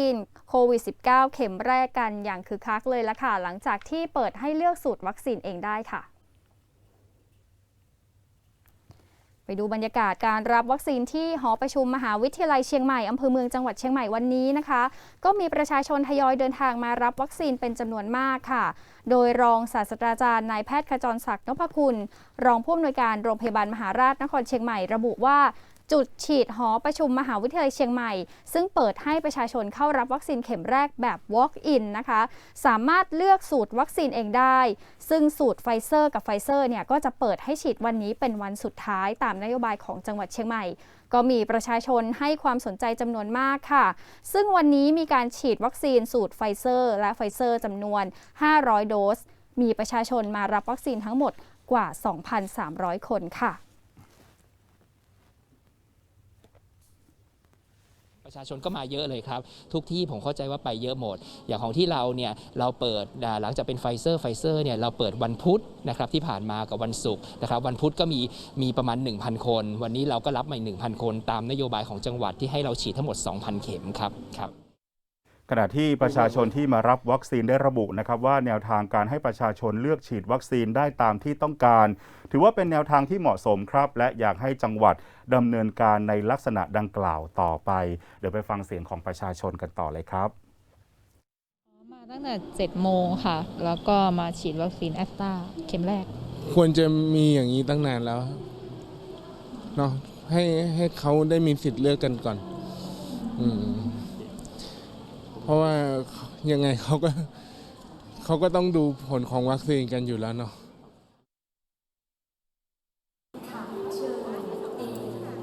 ฉีดโควิด -19 เข็มแรกกันอย่างคึกคักเลยละค่ะ หลังจากที่เปิดให้เลือกสูตรวัคซีนเองได้ค่ะ ไปดูบรรยากาศการรับวัคซีนที่หอประชุมมหาวิทยาลัยเชียงใหม่อำเภอเมืองจังหวัดเชียงใหม่วันนี้นะคะ ก็มีประชาชนทยอยเดินทางมารับวัคซีนเป็นจำนวนมากค่ะ โดยรองศาสตราจารย์นายแพทย์ขจรศักดิ์นพคุณ รองผู้อำนวยการโรงพยาบาลมหาราชนครเชียงใหม่ระบุว่า จุดฉีดหอประชุมมหาวิทยาลัยเชียงใหม่ ซึ่งเปิดให้ประชาชนเข้ารับวัคซีนเข็มแรกแบบ walk-in นะคะ สามารถเลือกสูตรวัคซีนเองได้ ซึ่งสูตรไฟเซอร์กับไฟเซอร์เนี่ยก็จะเปิดให้ฉีดวันนี้เป็นวันสุดท้ายตามนโยบายของจังหวัดเชียงใหม่ก็มีประชาชนให้ความสนใจจำนวนมากค่ะ ซึ่งวันนี้มีการฉีดวัคซีนสูตรไฟเซอร์ และไฟเซอร์จำนวน 500 โดส มีประชาชนมารับวัคซีนทั้งหมดกว่า 2,300 คนค่ะ ประชาชนก็มาเยอะเลยครับ ทุกที่ผมเข้าใจว่าไปเยอะหมด อย่างของที่เราเนี่ยเราเปิดหลังจากเป็นไฟเซอร์ไฟเซอร์เนี่ยเราเปิดวันพุธนะครับที่ผ่านมากับวันศุกร์นะครับวันพุธก็มีมีประมาณ 1,000 คน วันนี้เราก็รับมาอีก1,000 คน ตามนโยบายของจังหวัดที่ให้เราฉีดทั้งหมด 2,000 เข็มครับครับ ขณะที่ประชาชนที่มารับวัคซีนได้ระบุนะครับว่าแนวทางการให้ประชาชนเลือกฉีดวัคซีนได้ตามที่ต้องการ ถือว่าเป็นแนวทางที่เหมาะสมครับ และอยากให้จังหวัดดำเนินการในลักษณะดังกล่าวต่อไป เดี๋ยวไปฟังเสียงของประชาชนกันต่อเลยครับ มาตั้งแต่7โมงค่ะ แล้วก็มาฉีดวัคซีนแอสตราเข็มแรก ควรจะมีอย่างนี้ตั้งนานแล้วเนาะให้ให้เขาได้มีสิทธิ์เลือกกันก่อน อืม เพราะว่ายังไงเขาก็เขาก็ต้องดูผลของวัคซีนกันอยู่แล้วเนาะ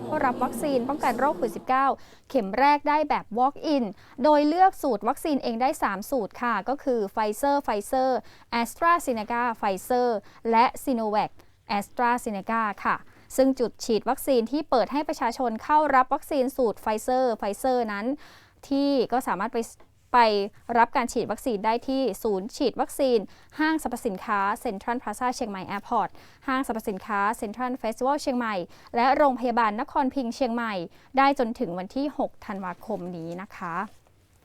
ก็รับวัคซีนป้องกันโรคโควิด -19 เข็มแรกได้แบบ walk-in โดยเลือกสูตรวัคซีนเองได้ 3 สูตรค่ะ ก็คือไฟเซอร์ไฟเซอร์แอสตราเซเนกาไฟเซอร์และซีโนแวคแอสตราเซเนกาค่ะซึ่งจุดฉีดวัคซีนที่เปิดให้ประชาชนเข้ารับวัคซีนสูตรไฟเซอร์ไฟเซอร์นั้น ที่ก็สามารถไป ไปรับการฉีดวัคซีนได้ที่ศูนย์ฉีดวัคซีน ห้างสรรพสินค้าเซ็นทรัลพลาซาเชียงใหม่แอร์พอร์ต ห้างสรรพสินค้าเซ็นทรัลเฟสติวัลเชียงใหม่ และโรงพยาบาลนครพิงค์เชียงใหม่ ได้จนถึงวันที่ 6 ธันวาคมนี้นะคะ